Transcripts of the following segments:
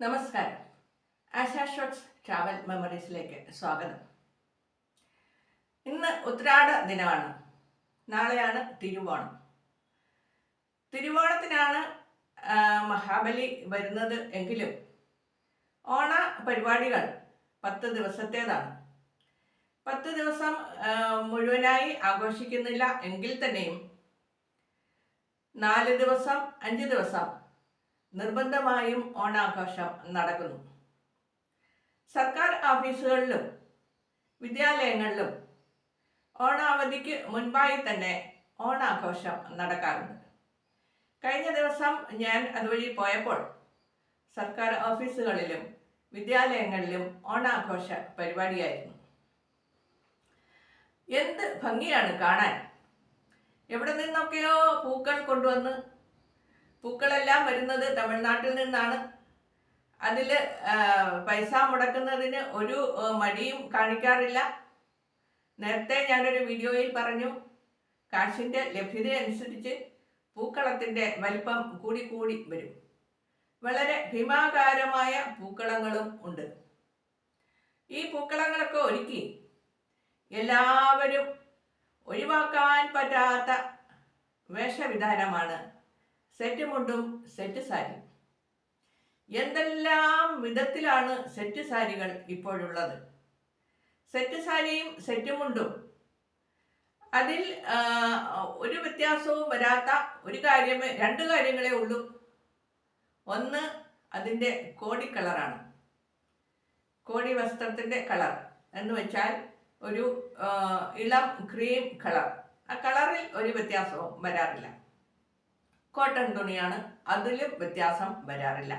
നമസ്കാരം. ASHA shots travel മെമ്മറീസിലേക്ക് സ്വാഗതം. ഇന്ന് ഉത്രാട ദിനമാണ്. നാളെയാണ് തിരുവോണം. തിരുവോണത്തിനാണ് മഹാബലി വരുന്നത് എങ്കിലും ഓണ പരിപാടികൾ പത്ത് ദിവസത്തേതാണ്. പത്ത് ദിവസം മുഴുവനായി ആഘോഷിക്കുന്നില്ല എങ്കിൽ തന്നെയും നാല് ദിവസം അഞ്ച് ദിവസം നിർബന്ധമായും ഓണാഘോഷം നടക്കുന്നു. സർക്കാർ ഓഫീസുകളിലും വിദ്യാലയങ്ങളിലും ഓണാവധിക്ക് മുൻപായി തന്നെ ഓണാഘോഷം നടക്കാറുണ്ട്. കഴിഞ്ഞ ദിവസം ഞാൻ അതുവഴി പോയപ്പോൾ സർക്കാർ ഓഫീസുകളിലും വിദ്യാലയങ്ങളിലും ഓണാഘോഷ പരിപാടിയായിരുന്നു. എന്ത് ഭംഗിയാണ് കാണാൻ? എവിടെ നിന്നൊക്കെയോ പൂക്കൾ കൊണ്ടുവന്ന് പൂക്കളെല്ലാം വരുന്നത് തമിഴ്നാട്ടിൽ നിന്നാണ്. അതിൽ പൈസ മുടക്കുന്നതിന് ഒരു മടിയും കാണിക്കാറില്ല. നേരത്തെ ഞാനൊരു വീഡിയോയിൽ പറഞ്ഞു കാശിന്റെ ലഭ്യത അനുസരിച്ച് പൂക്കളത്തിന്റെ വലിപ്പം കൂടി വരും. വളരെ ഭീമാകാരമായ പൂക്കളങ്ങളും ഉണ്ട്. ഈ പൂക്കളങ്ങളൊക്കെ ഒരുക്കി എല്ലാവരും ഒഴിവാക്കാൻ പറ്റാത്ത വേഷവിധാനമാണ് സെറ്റ് മുണ്ടും സെറ്റ് സാരി എന്തെല്ലാം വിധത്തിലാണ് സെറ്റ് സാരികൾ ഇപ്പോഴുള്ളത്? സെറ്റ് സാരിയും സെറ്റ് മുണ്ടും അതിൽ ഒരു വ്യത്യാസവും വരാത്ത ഒരു കാര്യമേ രണ്ട് കാര്യങ്ങളേ ഉള്ളൂ. ഒന്ന് അതിന്റെ കോടി കളറാണ് കോടി വസ്ത്രത്തിന്റെ കളർ എന്ന് വെച്ചാൽ ഒരു ഇളം ക്രീം കളർ ആ കളറിൽ ഒരു വ്യത്യാസവും വരാറില്ല. കോട്ടൺ തുണിയാണ്. അതിലും വ്യത്യാസം വരാറില്ല.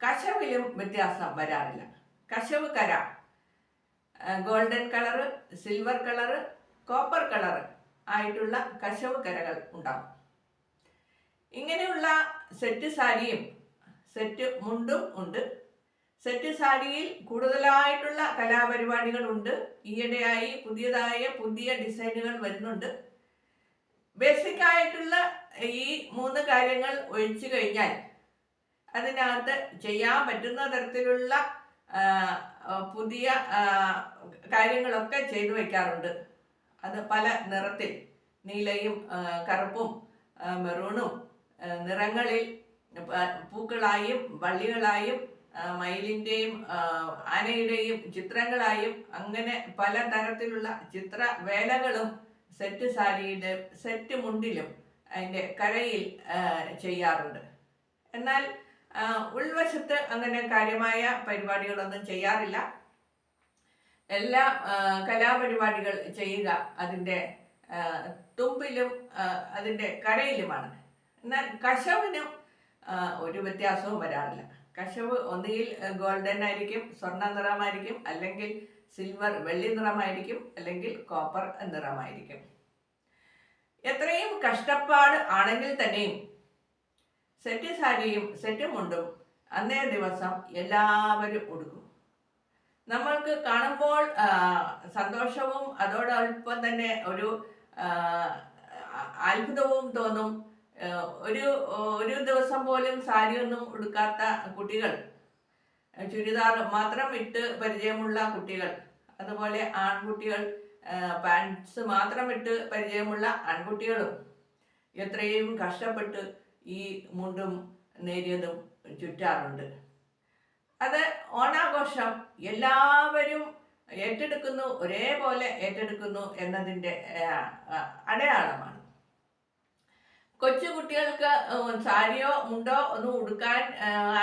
കശവിലും വ്യത്യാസം വരാറില്ല. കശവ് കര golden colour silver colour copper colour ആയിട്ടുള്ള കശവ് കരകൾ ഉണ്ടാകും ഇങ്ങനെയുള്ള സെറ്റ് സാരിയും സെറ്റ് മുണ്ടും ഉണ്ട്. സെറ്റ് സാരിയിൽ കൂടുതലായിട്ടുള്ള കലാപരിപാടികളുണ്ട് ഈയിടെയായി പുതിയതായ പുതിയ ഡിസൈനുകൾ വരുന്നുണ്ട്. ബേസിക് ആയിട്ടുള്ള ഈ മൂന്ന് കാര്യങ്ങൾ ഒഴിച്ചു കഴിഞ്ഞാൽ അതിനകത്ത് ചെയ്യാൻ പറ്റുന്ന തരത്തിലുള്ള പുതിയ കാര്യങ്ങളൊക്കെ ചെയ്തു വയ്ക്കാറുണ്ട് അത് പല നിറത്തിൽ നീലയും കറുപ്പും മെറൂണും നിറങ്ങളിൽ പൂക്കളായും വള്ളികളായും മയിലിന്റെയും ആനയുടെയും ചിത്രങ്ങളായും അങ്ങനെ പല തരത്തിലുള്ള ചിത്ര വേലകളും സെറ്റ് സാരിയുടെ സെറ്റ് മുണ്ടിലും അതിന്റെ കരയിൽ ചെയ്യാറുണ്ട്. എന്നാൽ ഉൾവശത്ത് അങ്ങനെ കാര്യമായ പരിപാടികളൊന്നും ചെയ്യാറില്ല. എല്ലാ കലാപരിപാടികൾ ചെയ്യുക അതിന്റെ തുമ്പിലും അതിന്റെ കരയിലുമാണ്. എന്നാൽ കശവിനും ഒരു വ്യത്യാസവും വരാറില്ല. കശവ് ഒന്നുകിൽ ഗോൾഡൻ ആയിരിക്കും സ്വർണ നിറമായിരിക്കും അല്ലെങ്കിൽ സിൽവർ വെള്ളി നിറമായിരിക്കും അല്ലെങ്കിൽ കോപ്പർ നിറമായിരിക്കും. എത്രയും കഷ്ടപ്പാട് ആണെങ്കിൽ തന്നെയും സെറ്റ് സാരിയും സെറ്റ് മുണ്ടും അന്നേ ദിവസം എല്ലാവരും ഉടുക്കും. നമ്മൾക്ക് കാണുമ്പോൾ സന്തോഷവും അതോടൊപ്പം തന്നെ ഒരു അത്ഭുതവും തോന്നും. ഒരു ഒരു ദിവസം പോലും സാരിയൊന്നും ഉടുക്കാത്ത കുട്ടികൾ ചുരിദാർ മാത്രം ഇട്ട് പരിചയമുള്ള കുട്ടികൾ. അതുപോലെ ആൺകുട്ടികൾ പാൻസ് മാത്രം ഇട്ട് പരിചയമുള്ള ആൺകുട്ടികളും. എത്രയും കഷ്ടപ്പെട്ട് ഈ മുണ്ടും നേരിയതും ചുറ്റാറുണ്ട്. അത് ഓണാഘോഷം എല്ലാവരും ഏറ്റെടുക്കുന്നു ഒരേപോലെ ഏറ്റെടുക്കുന്നു എന്നതിന്റെ അടയാളമാണ്. കൊച്ചു കുട്ടികൾക്ക് സാരിയോ മുണ്ടോ ഒന്നും ഉടുക്കാൻ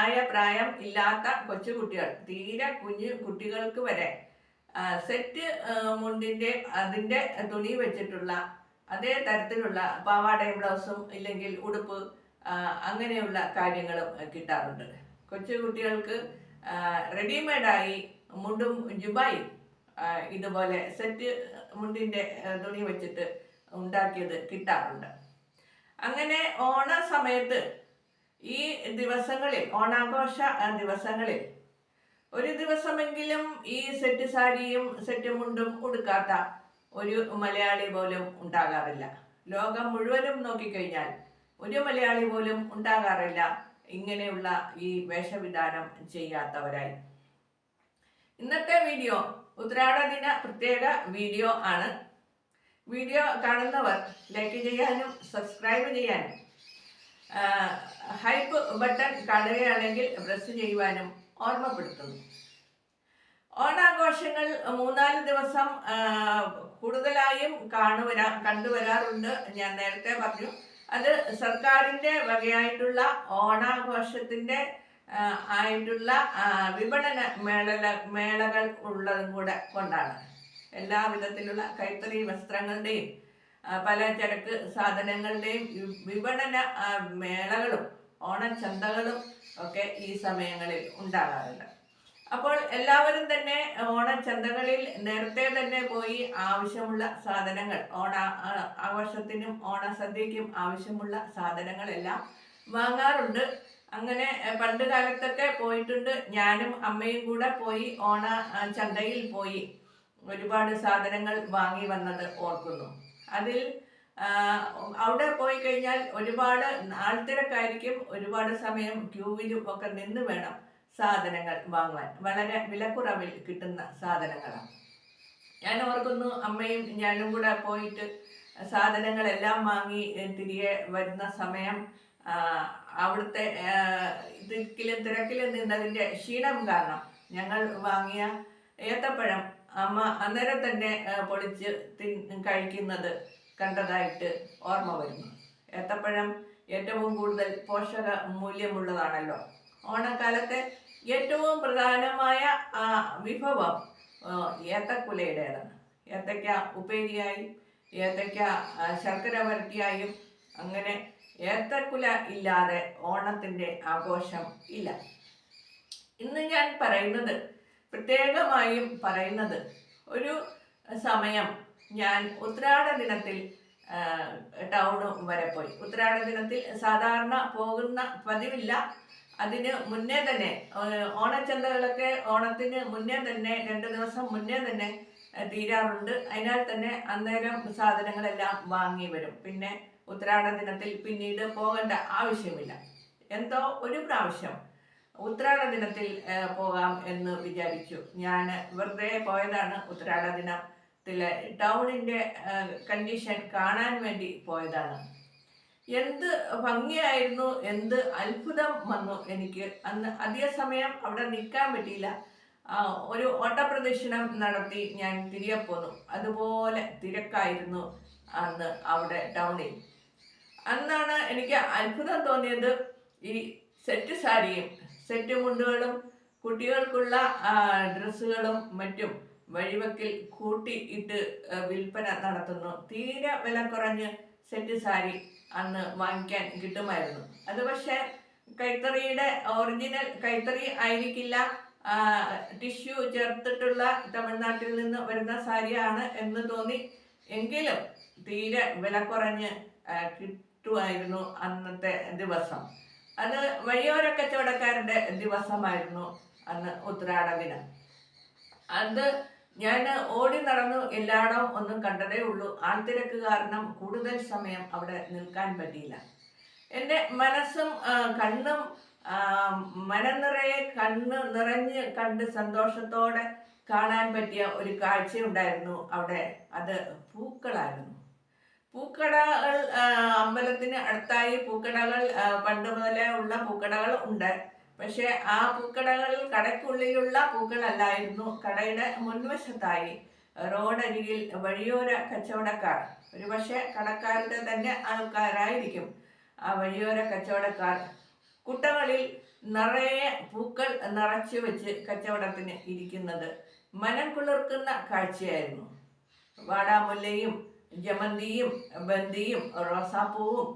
ആയ പ്രായം ഇല്ലാത്ത കൊച്ചു കുട്ടികൾ തീരെ കുഞ്ഞു കുട്ടികൾക്ക് വരെ. സെറ്റ് മുണ്ടിന്റെ അതിന്റെ തുണി വെച്ചിട്ടുള്ള അതേ തരത്തിലുള്ള പാവാടയും ബ്ലൗസും ഇല്ലെങ്കിൽ ഉടുപ്പ് അങ്ങനെയുള്ള കാര്യങ്ങളും കിട്ടാറുണ്ട്. കൊച്ചു കുട്ടികൾക്ക് റെഡിമെയ്ഡായി മുണ്ടും ജുബായും ഇതുപോലെ സെറ്റ് മുണ്ടിന്റെ തുണി വെച്ചിട്ട് ഉണ്ടാക്കിയത് കിട്ടാറുണ്ട്. അങ്ങനെ ഓണ സമയത്ത് ഈ ദിവസങ്ങളിൽ ഓണാഘോഷ ദിവസങ്ങളിൽ ഒരു ദിവസമെങ്കിലും ഈ സെറ്റ് സാരിയും സെറ്റ് മുണ്ടും ഉടുക്കാത്ത ഒരു മലയാളി പോലും ഉണ്ടാകാറില്ല. ലോകം മുഴുവനും നോക്കിക്കഴിഞ്ഞാൽ ഒരു മലയാളി പോലും ഉണ്ടാകാറില്ല ഇങ്ങനെയുള്ള ഈ വേഷവിധാനം ചെയ്യാത്തവരായി. ഇന്നത്തെ വീഡിയോ ഉത്രാട ദിന പ്രത്യേക വീഡിയോ ആണ്. വീഡിയോ കാണുന്നവർ ലൈക്ക് ചെയ്യാനും സബ്സ്ക്രൈബ് ചെയ്യാനും ഹൈപ്പ് ബട്ടൺ കാണുകയാണെങ്കിൽ പ്രസ് ചെയ്യുവാനും ഓർമ്മപ്പെടുത്തുന്നു. ഓണാഘോഷങ്ങൾ മൂന്നാൽ ദിവസം കൂടുതലായും കാണുവരാ കണ്ടുവരാറുണ്ട്. ഞാൻ നേരത്തെ പറഞ്ഞു അത് സർക്കാരിന്റെ വകയായിട്ടുള്ള ഓണാഘോഷത്തിന്റെ ആയിട്ടുള്ള വിപണന മേള മേളകൾ ഉള്ളതും കൂടെ കൊണ്ടാണ്. എല്ലാ വിധത്തിലുള്ള കൈത്തറി വസ്ത്രങ്ങളുടെയും പല പലചരക്ക് സാധനങ്ങളുടെയും വിപണന മേളകളും ഓണച്ചന്തകളും ഒക്കെ ഈ സമയങ്ങളിൽ ഉണ്ടാകാറുണ്ട്. അപ്പോൾ എല്ലാവരും തന്നെ ഓണച്ചന്തകളിൽ നേരത്തെ തന്നെ പോയി ആവശ്യമുള്ള സാധനങ്ങൾ ഓണ ആഘോഷത്തിനും ഓണസദ്യക്കും ആവശ്യമുള്ള സാധനങ്ങളെല്ലാം വാങ്ങാറുണ്ട്. അങ്ങനെ പണ്ട് കാലത്തൊക്കെ പോയിട്ടുണ്ട്. ഞാനും അമ്മയും കൂടെ പോയി ഓണ ചന്തയിൽ പോയി. ഒരുപാട് സാധനങ്ങൾ വാങ്ങി വന്നത് ഓർക്കുന്നു. അതിൽ അവിടെ പോയി കഴിഞ്ഞാൽ ഒരുപാട് ആൾത്തിരക്കായിരിക്കും ഒരുപാട് സമയം ക്യൂവിലും ഒക്കെ നിന്ന് വേണം സാധനങ്ങൾ വാങ്ങുവാൻ വളരെ വിലക്കുറവിൽ കിട്ടുന്ന സാധനങ്ങളാണ്. ഞാൻ ഓർക്കുന്നു അമ്മയും ഞാനും കൂടെ പോയിട്ട് സാധനങ്ങളെല്ലാം വാങ്ങി തിരികെ വരുന്ന സമയം അവിടുത്തെ തിരക്കിലും തിരക്കിലും നിന്നതിന്റെ ക്ഷീണം കാരണം ഞങ്ങൾ വാങ്ങിയ ഏത്തപ്പഴം അമ്മ അന്നേരം തന്നെ പൊളിച്ച് കഴിക്കുന്നത് കണ്ടതായിട്ട് ഓർമ്മ വരുന്നു. ഏത്തപ്പഴം ഏറ്റവും കൂടുതൽ പോഷക മൂല്യമുള്ളതാണല്ലോ. ഓണക്കാലത്തെ ഏറ്റവും പ്രധാനമായ വിഭവം ഏത്തക്കുലയുടേതാണ്. ഏത്തയ്ക്ക ഉപ്പേരിയായും ഏത്തയ്ക്ക ശർക്കര വരട്ടിയായും അങ്ങനെ ഏത്തക്കുല ഇല്ലാതെ ഓണത്തിന്റെ ആഘോഷം ഇല്ല. ഇന്ന് ഞാൻ പറയുന്നത് പ്രത്യേകമായും പറയുന്നത്. ഒരു സമയം ഞാൻ ഉത്രാട ദിനത്തിൽ ടൗൺ വരെ പോയി. ഉത്രാട ദിനത്തിൽ സാധാരണ പോകുന്ന പതിവില്ല. അതിന് മുന്നേ തന്നെ ഓണച്ചന്തകളൊക്കെ ഓണത്തിന് മുന്നേ തന്നെ രണ്ട് ദിവസം മുന്നേ തന്നെ തീരാറുണ്ട്. അതിനാൽ തന്നെ അന്നേരം സാധനങ്ങളെല്ലാം വാങ്ങി വരും. പിന്നെ ഉത്രാട ദിനത്തിൽ പിന്നീട് പോകേണ്ട ആവശ്യമില്ല. എന്തോ ഒരു പ്രാവശ്യം ഉത്രാട ദിനത്തിൽ പോകാം എന്ന് വിചാരിച്ചു. ഞാൻ വെറുതെ പോയതാണ് ഉത്രാട ദിനത്തിൽ ടൗണിന്റെ കണ്ടീഷൻ കാണാൻ വേണ്ടി പോയതാണ്. എന്ത് ഭംഗിയായിരുന്നു എന്ത് അത്ഭുതം വന്നു എനിക്ക്. അന്ന് അധിക സമയം അവിടെ നിൽക്കാൻ പറ്റിയില്ല. ഒരു ഓട്ടപ്രദക്ഷിണം നടത്തി ഞാൻ തിരികെ പോന്നു. അതുപോലെ തിരക്കായിരുന്നു അന്ന് അവിടെ ടൗണിൽ. അന്നാണ് എനിക്ക് അത്ഭുതം തോന്നിയത് ഈ സെറ്റ് സാരിയും സെറ്റ് മുണ്ടുകളും കുട്ടികൾക്കുള്ള ഡ്രസ്സുകളും മറ്റും വഴിവക്കിൽ കൂട്ടി ഇട്ട് വിൽപ്പന നടത്തുന്നു. തീരെ വില കുറഞ്ഞ് സെറ്റ് സാരി അന്ന് വാങ്ങിക്കാൻ കിട്ടുമായിരുന്നു. അത് പക്ഷേ കൈത്തറിയുടെ ഒറിജിനൽ കൈത്തറി ആയിരിക്കില്ല ടിഷ്യൂ ചേർത്തിട്ടുള്ള തമിഴ്നാട്ടിൽ നിന്ന് വരുന്ന സാരിയാണ് എന്ന് തോന്നി. എങ്കിലും തീരെ വില കുറഞ്ഞ് കിട്ടുമായിരുന്നു അന്നത്തെ ദിവസം. അത് വഴിയോര കച്ചവടക്കാരുടെ ദിവസമായിരുന്നു അന്ന് ഉത്രാടവിന് അത് ഞാൻ ഓടി നടന്നു എല്ലായിടവും ഒന്നും കണ്ടതേ ഉള്ളൂ. ആൾത്തിരക്ക് കാരണം കൂടുതൽ സമയം അവിടെ നിൽക്കാൻ പറ്റിയില്ല. എന്റെ മനസ്സും കണ്ണും മനനിറയെ മനം നിറയെ കണ്ണ് നിറഞ്ഞ് കണ്ട് സന്തോഷത്തോടെ കാണാൻ പറ്റിയ ഒരു കാഴ്ചയുണ്ടായിരുന്നു അവിടെ. അത് പൂക്കളായിരുന്നു. പൂക്കടകൾ അമ്പലത്തിന് അടുത്തായി പൂക്കടകൾ പണ്ട് മുതലേ ഉള്ള പൂക്കടകൾ ഉണ്ട്. പക്ഷെ ആ പൂക്കടകളിൽ കടയ്ക്കുള്ളിലുള്ള പൂക്കളല്ലായിരുന്നു. കടയുടെ മുൻവശത്തായി റോഡരികിൽ വഴിയോര കച്ചവടക്കാർ. ഒരുപക്ഷെ കടക്കാരുടെ തന്നെ ആൾക്കാരായിരിക്കും ആ വഴിയോര കച്ചവടക്കാർ. കുട്ടകളിൽ നിറയെ പൂക്കൾ നിറച്ചു വെച്ച് കച്ചവടത്തിന് ഇരിക്കുന്നത്. മനം കുളിർക്കുന്ന കാഴ്ചയായിരുന്നു. വാടാമുല്ലയും ജമന്തിയും ബന്തിയും റോസാപ്പൂവും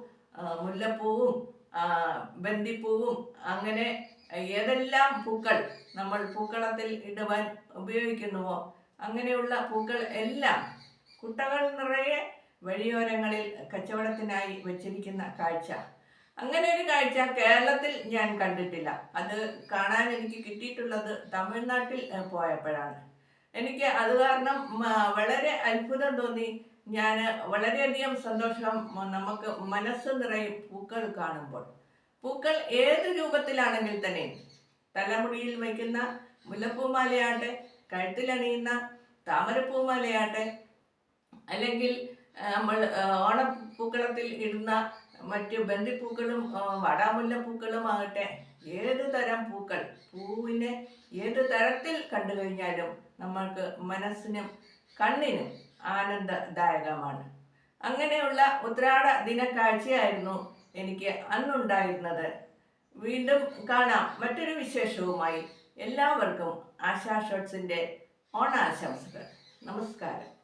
മുല്ലപ്പൂവും ബന്തിപ്പൂവും അങ്ങനെ ഏതെല്ലാം പൂക്കൾ നമ്മൾ പൂക്കളത്തിൽ ഇടുവാൻ ഉപയോഗിക്കുന്നുവോ അങ്ങനെയുള്ള പൂക്കൾ എല്ലാം കുട്ടകൾ നിറയെ വഴിയോരങ്ങളിൽ കച്ചവടത്തിനായി വെച്ചിരിക്കുന്ന കാഴ്ച. അങ്ങനെ ഒരു കാഴ്ച കേരളത്തിൽ ഞാൻ കണ്ടിട്ടില്ല. അത് കാണാൻ എനിക്ക് കിട്ടിയിട്ടുള്ളത് തമിഴ്നാട്ടിൽ പോയപ്പോഴാണ്. എനിക്ക് അത് കാരണം വളരെ അത്ഭുതം തോന്നി. ഞാൻ വളരെയധികം സന്തോഷം നമുക്ക് മനസ്സ് നിറയും പൂക്കൾ കാണുമ്പോൾ. പൂക്കൾ ഏത് രൂപത്തിലാണെങ്കിൽ തന്നെ തലമുടിയിൽ വയ്ക്കുന്ന മുല്ലപ്പൂമാലയാട്ടെ കഴുത്തിലണിയുന്ന താമരപ്പൂമാലയാട്ടെ അല്ലെങ്കിൽ നമ്മൾ ഓണപ്പൂക്കളത്തിൽ ഇടുന്ന മറ്റ് വടാമുല്ലപ്പൂക്കളും വാടാമുല്ലപ്പൂക്കളും ആകട്ടെ ഏത് തരം പൂക്കൾ പൂവിനെ ഏത് തരത്തിൽ കണ്ടു കഴിഞ്ഞാലും നമ്മൾക്ക് മനസ്സിനും കണ്ണിനും ആനന്ദദായകമാണ്. അങ്ങനെയുള്ള ഉത്രാട ദിന കാഴ്ചയായിരുന്നു എനിക്ക് അന്നുണ്ടായിരുന്നത്. വീണ്ടും കാണാം മറ്റൊരു വിശേഷവുമായി എല്ലാവർക്കും ആശാ ഷോട്ട്സിന്റെ ഓണാശംസകൾ. നമസ്കാരം.